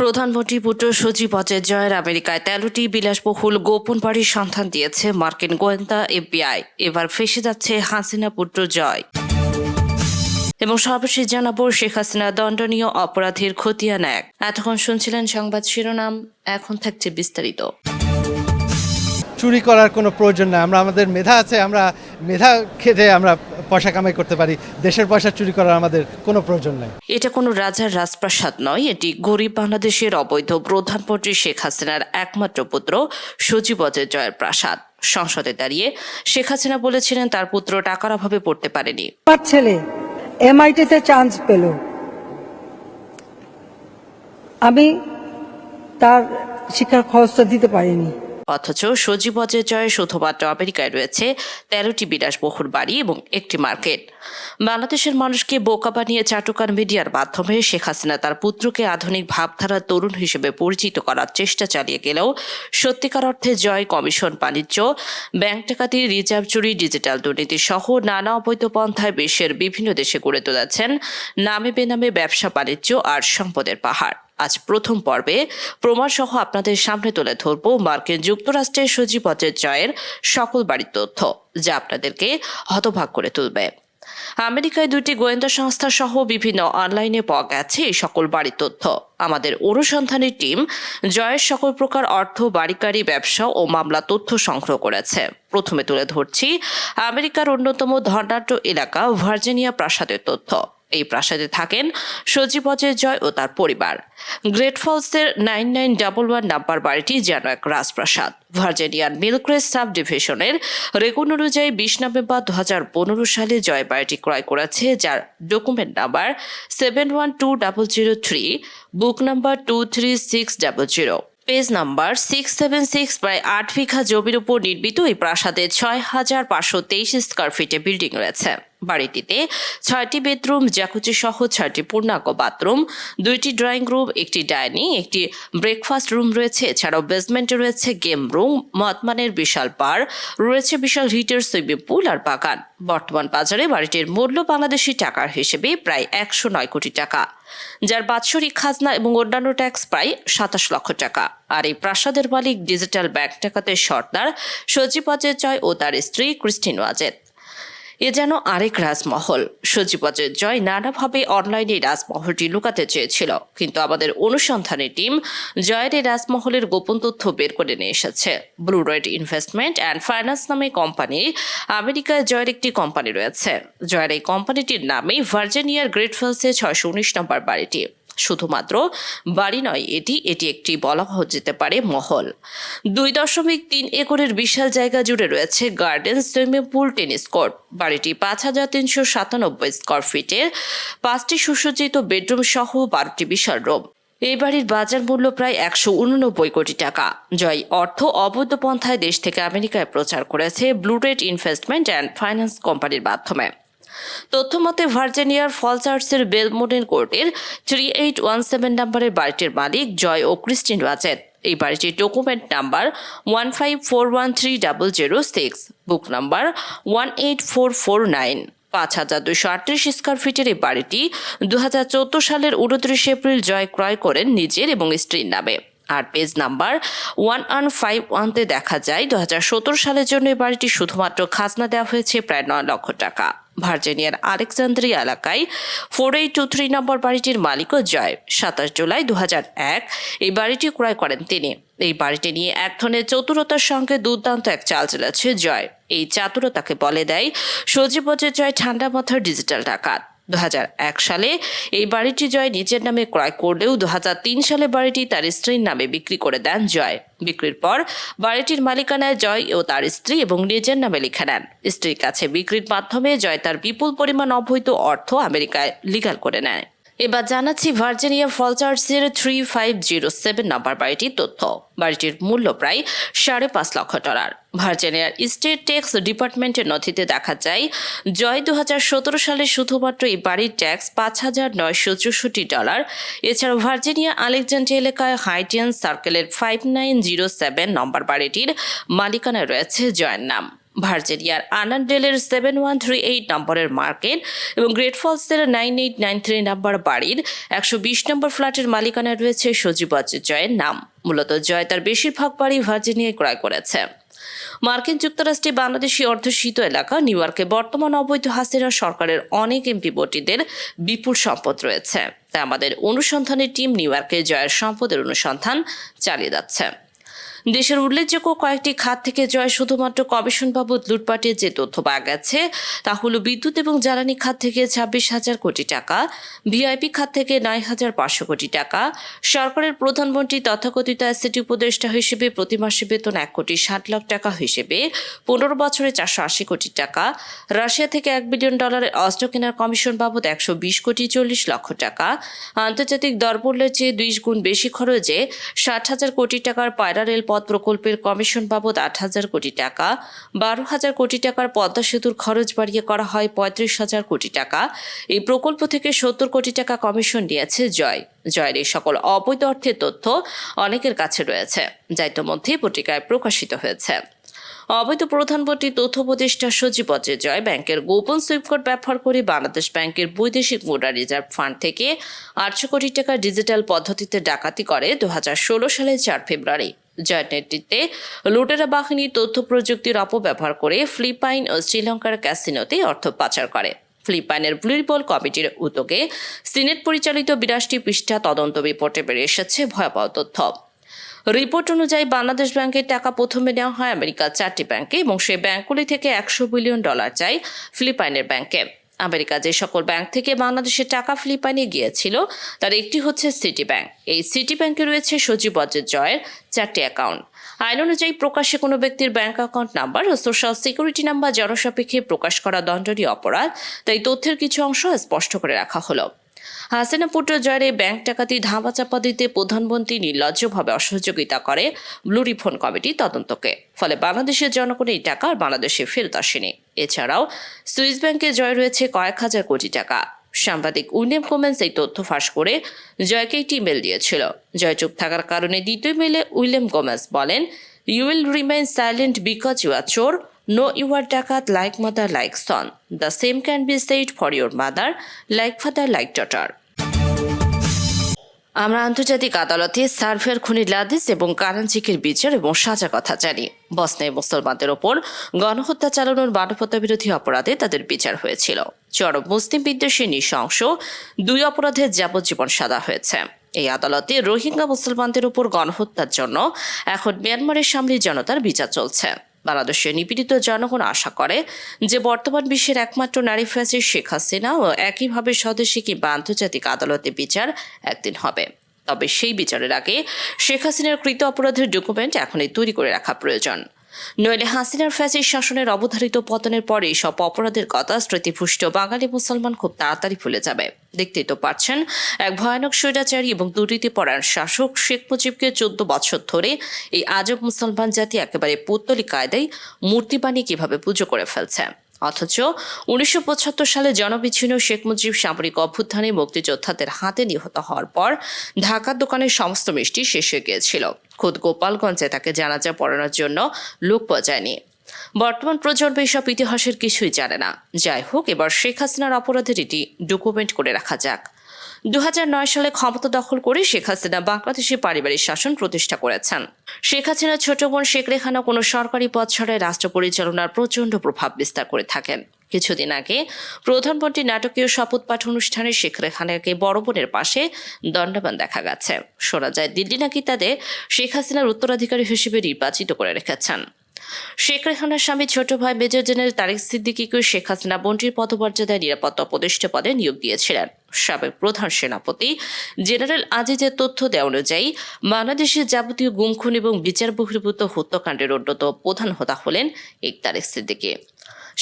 প্রধানমন্ত্রী পুত্র সজীব অজয় জয়ের আমেরিকায় তেরোটি বিলাসবহুল গোপন বাড়ির সন্ধান দিয়েছে মার্কিন গোয়েন্দা এফবিআই। এবার ফেসে যাচ্ছে হাসিনা পুত্র জয়। এবং সর্বশেষ জানাব, শেখ হাসিনা দণ্ডনীয় অপরাধীর খতিয়ান এক। এতক্ষণ শুনছিলেন সংবাদ শিরোনাম, এখন থাকছে বিস্তারিত। চুরি করার কোনো প্রয়োজন নাই। আমরা আমাদের মেধা আছে আমরা মেধা খেটে আমরা পয়সা কামাই করতে পারি। দেশের পয়সা চুরি করার আমাদের কোনো প্রয়োজন নাই। এটা কোনো রাজার রাজপ্রাসাদ নয় এটি গরিব বাংলাদেশের অবৈধ প্রধানমন্ত্রী শেখ হাসিনার একমাত্র পুত্র সজীব অজয় জয়ের প্রাসাদ। সংসদে দাঁড়িয়ে শেখ হাসিনা বলেছিলেন তার পুত্র টাকার অভাবে পড়তে পারেনি। আমার ছেলে এমআইটিতে চান্স পেল। আমি তার শিক্ষার খরচটা দিতে পারিনি। অথচ সজীব অজয় জয় শুধুমাত্র আমেরিকায় রয়েছে তেরোটি বিলাসবহুল বাড়ি এবং একটি মার্কেট। বাংলাদেশের মানুষকে বোকা বানিয়ে চাটুকার মিডিয়ার মাধ্যমে শেখ হাসিনা তার পুত্রকে আধুনিক ভাবধারার তরুণ হিসেবে পরিচিত করার চেষ্টা চালিয়ে গেলেও সত্যিকার অর্থে জয় কমিশন বাণিজ্য, ব্যাংক ডাকাতি রিজার্ভ চুরি, ডিজিটাল দুর্নীতি সহ নানা অবৈধ পন্থায় বিশ্বের বিভিন্ন দেশে গড়ে তুলেছেন নামে বেনামে ব্যবসা বাণিজ্য আর সম্পদের পাহাড়। আজ প্রথম পর্বে প্রমাণ সহ আপনাদের সামনে তুলে ধরব মার্কিন যুক্তরাষ্ট্রের অজয় জয়ের সকল বাড়ির তথ্য, যা আপনাদেরকে হতভাগ করে তুলবে। আমেরিকায় দুটি গোয়েন্দা সংস্থা সহ বিভিন্ন অনলাইনে পাওয়া গেছে এই সকল বাড়ির তথ্য। আমাদের অনুসন্ধানী টিম জয়ের সকল প্রকার অর্থ, বাড়িকারী, ব্যবসা ও মামলা তথ্য সংগ্রহ করেছে। প্রথমে তুলে ধরছি আমেরিকার অন্যতম ধনাঢ্য এলাকা ভার্জিনিয়া প্রাসাদের তথ্য। এই প্রাসাদে থাকেন সজীব অজয় জয় ও তার পরিবার। Great ফলসের nine nine double one number বাড়িটি যেন এক রাজপ্রাসাদ। ভার্জিনিয়ার মিলক্রেস্ট সাব ডিভিশনের রেগুন অনুযায়ী বিশ নভেম্বর দু হাজার পনেরো সালে জয় বাড়িটি ক্রয় করেছে, যার document number seven one two double zero three, book number two three six double zero. Page number six seven six প্রায় আট বিঘা জমির উপর নির্মিত এই প্রাসাদে ছয় হাজার পাঁচশো তেইশ স্কোয়ার ফিটে বিল্ডিং রয়েছে। বাড়িটিতে। ছয়টি বেডরুম জ্যাকুচি সহ ছয়টি পূর্ণাঙ্গ বাথরুম, দুইটি ড্রয়িং রুম, একটি ডাইনিং, একটি ব্রেকফাস্ট রুম রয়েছে, এছাড়াও বেসমেন্টে রয়েছে গেম রুম মতমানের বিশাল বার রয়েছে বিশাল হিটের সুইমিং পুল আর বাগান। বর্তমান বাজারে বাড়িটির মূল্য বাংলাদেশি টাকার হিসেবে প্রায় একশো নয় কোটি টাকা। যার বাৎসরিক খাজনা এবং অন্যান্য ট্যাক্স প্রায় সাতাশ লক্ষ টাকা। আর এই প্রাসাদের মালিক ডিজিটাল ব্যাংক টাকাতের সর্দার সজীব অজয় জয় ও তার স্ত্রী ক্রিস্টিন ওয়াজেদ এ যেন আরেক রাজমহল। সজীব জয় নানাভাবে অনলাইনে রাজমহলটি লুকাতে চেয়েছিল। কিন্তু আমাদের অনুসন্ধানী টিম জয়ের এই রাজমহলের গোপন তথ্য বের করে নিয়ে এসেছে। Blue red investment and finance নামে কোম্পানি আমেরিকায় জয়ের একটি কোম্পানি রয়েছে। জয়ের এই কোম্পানিটির নামেই ভার্জিনিয়ার গ্রেট ফেলসে ছয়শো উনিশ নম্বর বাড়িটি। শুধুমাত্র বাড়ি নয়, এটি এটি একটি বলা যেতে পারে মহল। দুই দশমিক তিন একরের বিশাল জায়গা জুড়ে রয়েছে garden, swimming pool, tennis court. বাড়িটি পাঁচ হাজার তিনশো সাতানব্বই স্কোয়ার ফিটের। পাঁচটি সুসজ্জিত বেডরুম সহ বারোটি বিশাল রুম। এই বাড়ির বাজার মূল্য প্রায় একশো উননব্বই কোটি টাকা। জয় অর্থ, অবৈধ পন্থায় দেশ থেকে আমেরিকায় প্রচার করেছে ব্লুরেড ইনভেস্টমেন্ট অ্যান্ড ফাইন্যান্স কোম্পানির মাধ্যমে। তথ্য মতে ভার্জিনিয়ার ফলচার্চের বেলমোডেন কোর্টের থ্রি এইট ওয়ান সেভেন নম্বরের বাড়িটির মালিক জয় ও ক্রিস্টিন ওয়াজেদ এই বাড়িটির document number one five four one three double zero six, book number one eight four four nine. পাঁচ হাজার দুশো আটত্রিশ স্কোয়ার ফিটের এই বাড়িটি দু হাজার চোদ্দ সালের উনত্রিশ এপ্রিল জয় ক্রয় করেন নিজের এবং স্ত্রীর নামে। আর page number one one five ওয়ানতে দেখা যায় দু হাজার সতেরো সালের জন্য এই বাড়িটি শুধুমাত্র খাজনা দেওয়া হয়েছে প্রায় নয় লক্ষ টাকা। ভার্জিনিয়ার আলেকজান্দ্রিয়া এলাকায় four eight two three number বাড়িটির মালিকও জয়, সাতাশ জুলাই দু এক। এই বাড়িটি ক্রয় করেন তিনি। এই বাড়িটি নিয়ে এক ধরনের চতুরতার সঙ্গে দুর্দান্ত এক চাল চালাচ্ছে জয়। এই চাতুরতাকে বলে দেয় সজীব জয় ঠান্ডা মাথার ডিজিটাল ডাকাত দু হাজার এক সালে এই বাড়িটি জয় নিজের নামে ক্রয় করলেও দু হাজার তিন সালে বাড়িটি তার স্ত্রীর নামে বিক্রি করে দেন জয়। বিক্রির পর বাড়িটির মালিকানায় জয় ও তার স্ত্রী এবং নিজের নামে লিখে নেন। স্ত্রীর কাছে বিক্রির মাধ্যমে জয় তার বিপুল পরিমাণ অবৈধ অর্থ আমেরিকায় লিগাল করে নেয়। এবার জানাচ্ছি Virginia ফলচার্চের three five zero seven number বাড়িটির তথ্য। বাড়িটির মূল্য প্রায় সাড়ে পাঁচ লক্ষ ডলার। ভার্জিনিয়ার স্টেট ট্যাক্স ডিপার্টমেন্টের নথিতে দেখা যায়, জয় দু হাজার সতেরো সালে শুধুমাত্র এই বাড়ির ট্যাক্স পাঁচ হাজার নয়শো চৌষট্টি ডলার। এছাড়াও ভার্জিনিয়া আলেকজান্ডি এলাকায় হাইটিয়ান সার্কেলের five nine zero seven number বাড়িটির মালিকানায় রয়েছে জয়ের নাম। ভার্জিনিয়ার আনান্ডেলের সেভেন ওয়ান থ্রি এইট নম্বরের মার্কেট এবং great ফলসের nine eight nine three number বাড়ির একশো বিশ নম্বর ফ্ল্যাটের মালিকানা রয়েছে সজীব জয়ের নাম। মূলত জয় তার বেশিরভাগ বাড়ি ভার্জিনিয়ায় ক্রয় করেছে। মার্কিন যুক্তরাষ্ট্রে বাংলাদেশি অর্ধশীত এলাকা নিউ ইয়র্কে বর্তমান অবৈধ হাসিনা সরকারের অনেক এমপি ভোটিদের বিপুল সম্পদ রয়েছে। তাই আমাদের অনুসন্ধানের টিম নিউ ইয়র্কে জয়ের সম্পদের অনুসন্ধান চালিয়ে যাচ্ছে। দেশের উল্লেখযোগ্য কয়েকটি খাত থেকে জয় শুধুমাত্র কমিশন বাবদ লুটপাটের যে তথ্য পাওয়া গেছে, তা হল বিদ্যুৎ এবং জ্বালানি খাত থেকে ছাব্বিশ হাজার কোটি টাকা, ভিআইপি খাত থেকে নয় হাজার পাঁচশো কোটি টাকা, সরকারের প্রধানমন্ত্রী তথাকথিত অ্যাসেটি উপদেষ্টা হিসেবে প্রতি মাসে বেতন এক কোটি ষাট লাখ টাকা হিসেবে, পনেরো বছরে চারশো আশি কোটি টাকা, রাশিয়া থেকে এক বিলিয়ন ডলারের অস্ত্র কেনার কমিশন বাবদ একশো বিশ কোটি চল্লিশ লক্ষ টাকা, আন্তর্জাতিক দরমূল্যের চেয়ে দুই গুণ বেশি খরচে ষাট হাজার কোটি টাকার পায়রা রেলপথ প্রকল্পের কমিশন বাবদ আট হাজার কোটি টাকা, বারো হাজার কোটি টাকার পদ্মা সেতুর খরচ বাড়িয়ে করা হয় পঁয়ত্রিশ হাজার কোটি টাকা। এই প্রকল্প থেকে সত্তর কোটি টাকা কমিশন নিয়েছে জয়। জয়ের এই সকল অবৈধ অর্থের তথ্য অনেকের কাছে রয়েছে, যা ইতোমধ্যে পত্রিকায় প্রকাশিত হয়েছে। অবৈধ প্রধানমন্ত্রী তথ্য উপদেষ্টা সচিব অজয় জয় ব্যাংকের গোপন সুইপকোড ব্যবহার করে বাংলাদেশ ব্যাংকের বৈদেশিক মুদ্রা রিজার্ভ ফান্ড থেকে আটশো কোটি টাকা ডিজিটাল পদ্ধতিতে ডাকাতি করে দু সালের চার ফেব্রুয়ারি। নেতৃত্বে লুটেরা বাহিনী তথ্য প্রযুক্তির অপব্যবহার করে ফিলিপাইন ও শ্রীলঙ্কার ক্যাসিনোতে অর্থ পাচার করে। ফিলিপাইনের ব্লুরিবল কমিটির উদ্যোগে সিনেট পরিচালিত বিরাশটি পৃষ্ঠা তদন্ত রিপোর্টে বেরিয়ে এসেছে ভয়াবহ তথ্য। রিপোর্ট অনুযায়ী বাংলাদেশ ব্যাংকের টাকা প্রথমে নেওয়া হয় আমেরিকার চারটি ব্যাংকে এবং সেই ব্যাংকগুলি থেকে একশো বিলিয়ন ডলার চাই ফিলিপাইনের ব্যাংকে। আমেরিকা যে সকল ব্যাংক থেকে বাংলাদেশে টাকা ফিলিপাইনে গিয়েছিল, তার একটি হচ্ছে সিটি ব্যাংক এই সিটি ব্যাংকে রয়েছে সজীব অজয় জয়ের চারটি অ্যাকাউন্ট। আইন অনুযায়ী প্রকাশ্যে কোনো ব্যক্তির ব্যাংক অ্যাকাউন্ট নাম্বার ও সোশ্যাল সিকিউরিটি নাম্বার জনসাপেক্ষে প্রকাশ করা দণ্ডনীয় অপরাধ, তাই তথ্যের কিছু অংশ স্পষ্ট করে রাখা হলো। হাসিনা পুত্র জয়ের ব্যাংক ডাকাতি ধামাচাপা দিতে প্রধানমন্ত্রী নির্লজ্জভাবে অসহযোগিতা করে ব্লু রিফোন কমিটি তদন্তকে। ফলে বাংলাদেশের জনগণের এই টাকা আর বাংলাদেশে ফেরত আসেনি। এছাড়াও সুইস ব্যাংকে জয় রয়েছে কয়েক হাজার কোটি টাকা। সাংবাদিক উইলিয়াম কোমেন্স এই তথ্য ফাঁস করে জয়কে একটি ইমেল দিয়েছিল। জয় চুপ থাকার কারণে দ্বিতীয় মেলে উইলিয়াম গোমেন্স বলেন you will remain silent because you are চোর। নো ইউ আর ডাকাত like mother like son the same can be said for your mother like father like daughter আমরা আন্তর্জাতিক আদালতে সার্ভের খুনি লাদিস এবং কারাঞ্চিকের বিচার এবং সাজা কথা জানি। বসনায় মুসলমানদের ওপর গণহত্যা চালানোর মানবতা বিরোধী অপরাধে তাদের বিচার হয়েছিল। চরম মুসলিম বিদ্বেষী নৃশংস দুই অপরাধে যাবজ্জীবন সাজা হয়েছে। এই আদালতে রোহিঙ্গা মুসলমানদের উপর গণহত্যার জন্য এখন মিয়ানমারের সামনে জনতার বিচার চলছে। বাংলাদেশের নিপীড়িত জনগণ আশা করে যে বর্তমান বিশ্বের একমাত্র নারী ফ্যাসির শেখ হাসিনা ও একইভাবে স্বদেশী কিংবা আন্তর্জাতিক আদালতে বিচার একদিন হবে। তবে সেই বিচারের আগে শেখ হাসিনার কৃত অপরাধের ডকুমেন্ট এখনই তৈরি করে রাখা প্রয়োজন। নইলে হাসিনার ফ্যাসির শাসনের অবধারিত পতনের পরে সব অপরাধের কথা স্মৃতিপুষ্ট বাঙালি মুসলমান খুব তাড়াতাড়ি ভুলে যাবে। দেখতেই তো পারছেন এক ভয়ানক স্বৈরাচারী এবং দুর্নীতি পরায়ণ শাসক শেখ মুজিবকে চোদ্দ বছর ধরে এই আজব মুসলমান জাতি একেবারে পৌত্তলিক কায়দায় মূর্তি বানিয়ে কীভাবে পুজো করে ফেলছে। অথচ উনিশশো পঁচাত্তর সালে জনবিচ্ছিন্ন শেখ মুজিব সামরিক অভ্যুত্থানে মুক্তিযোদ্ধাদের হাতে নিহত হওয়ার পর ঢাকার দোকানের সমস্ত মিষ্টি শেষ হয়ে গিয়েছিল। খোদ গোপালগঞ্জে তাকে জানাজা পড়ানোর জন্য লোক পাওয়া যায়নি। বর্তমান প্রজন্ম এসব ইতিহাসের কিছুই জানে না। যাই হোক, এবার শেখ হাসিনার অপরাধের এটি ডকুমেন্ট করে রাখা যাক। দু হাজার নয় সালে ক্ষমতা দখল করে শেখ হাসিনা বাংলাদেশে পারিবারিক শাসন প্রতিষ্ঠা করেছেন। শেখ হাসিনার ছোট বোন শেখ রেখানা কোনো সরকারি পদ ছাড়াই রাষ্ট্র পরিচালনার প্রচণ্ড প্রভাব বিস্তার করে থাকেন। কিছুদিন আগে প্রধানমন্ত্রী নাটকীয় শপথ পাঠ অনুষ্ঠানে শেখ রেখানাকে বড় বোনের পাশে দণ্ডবান দেখা গেছে। শোনা যায়, দিল্লি নাকি তাদের শেখ হাসিনার উত্তরাধিকারী হিসেবে নির্বাচিত করে রেখেছেন। শেখ রেহানার স্বামী ছোট ভাই মেজর জেনারেল তারেক সিদ্দিকিকে শেখ হাসিনা বন্টির পদমর্যাদায় নিরাপত্তা উপদেষ্টা পদে নিয়োগ দিয়েছিলেন। সাবেক প্রধান সেনাপতি জেনারেল আজিজের তথ্য দেওয়া অনুযায়ী, বাংলাদেশের যাবতীয় গুমখুন এবং বিচার বহির্ভূত হত্যাকাণ্ডের অন্যতম প্রধান হোতা হলেন এক তারেক সিদ্দিকি।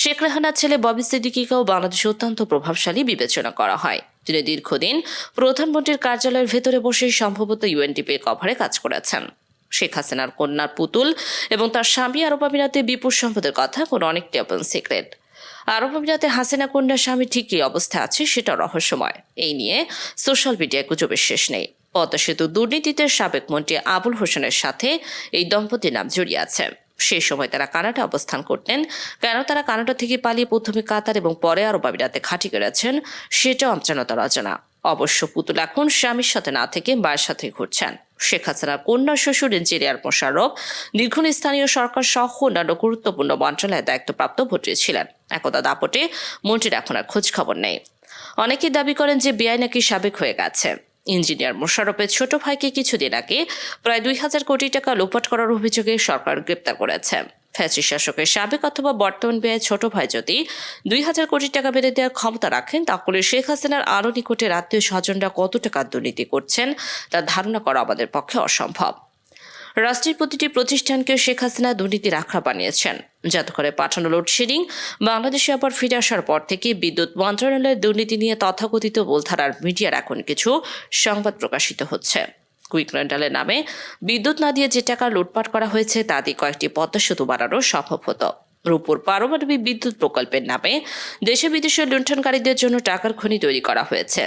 শেখ রেহানার ছেলে ববি সিদ্দিকিকেও বাংলাদেশে অত্যন্ত প্রভাবশালী বিবেচনা করা হয়। তিনি দীর্ঘদিন প্রধানমন্ত্রীর কার্যালয়ের ভেতরে বসে সম্ভবত ইউএনডিপির কভারে কাজ করেছেন। শেখ হাসিনার কন্যার পুতুল এবং তার স্বামী আরব আমিরাতে বিপুল সম্পদের কথা, কোনো অনেকটি ওপেন সিক্রেট আরব আমিরাতে হাসিনা কন্যার স্বামী ঠিক কী অবস্থায় আছে, সেটা রহস্যময়। এই নিয়ে সোশ্যাল মিডিয়ায় গুজবের শেষ নেই। পদ্মা সেতু দুর্নীতিতে সাবেক মন্ত্রী আবুল হোসেনের সাথে এই দম্পতির নাম জড়িয়ে আছে। সেই সময় তারা কানাডা অবস্থান করতেন। কেন তারা কানাডা থেকে পালিয়ে প্রথমে কাতার এবং পরে আরব আমিরাতে খাঁটি করেছেন, সেটাও আমজানতার অজানা। অবশ্য পুতুল এখন স্বামীর সাথে না থেকে মায়ের সাথে ঘুরছেন। শেখ হাসিনার কন্যা শ্বশুর, ইঞ্জিনিয়ার মোশারফ দীর্ঘদিন স্থানীয় সরকার সহ অন্যান্য গুরুত্বপূর্ণ মন্ত্রণালয়ে দায়িত্বপ্রাপ্ত ভোটে ছিলেন। একদা দাপটে মন্ত্রীর এখন আর খোঁজ খবর নেই। অনেকেই দাবি করেন যে বিআই নাকি সাবেক হয়ে গেছে। ইঞ্জিনিয়ার মোশারফের ছোট ভাইকে কিছুদিন আগে প্রায় দুই হাজার কোটি টাকা লোপাট করার অভিযোগে সরকার গ্রেপ্তার করেছে। ফ্যাসি শাসকের সাবেক অথবা বর্তমান ব্যয় ছোট ভাই যদি দুই হাজার কোটি টাকা বেড়ে দেওয়ার ক্ষমতা রাখেন, তাহলে শেখ হাসিনার আরও নিকটের আত্মীয় স্বজনরা কত টাকা দুর্নীতি করছেন তা ধারণা করা আমাদের পক্ষে অসম্ভব। রাষ্ট্রের প্রতিটি প্রতিষ্ঠানকে শেখ হাসিনা দুর্নীতির আখড়া বানিয়েছেন। জাদুঘরে পাঠানো লোডশেডিং বাংলাদেশে আবার ফিরে আসার পর থেকে বিদ্যুৎ মন্ত্রণালয়ের দুর্নীতি নিয়ে তথাকথিত বলধারার মিডিয়ার এখন কিছু সংবাদ প্রকাশিত হচ্ছে। কুইক রেন্টালের নামে বিদ্যুৎ না দিয়ে যে টাকা লুটপাট করা হয়েছে তা দিয়ে কয়েকটি পদ্মা সেতু বাড়ানো সম্ভব হতো। রূপপুর পারমাণবিক বিদ্যুৎ প্রকল্পের নামে দেশে বিদেশে লুণ্ঠনকারীদের জন্য টাকার খনি তৈরি করা হয়েছে।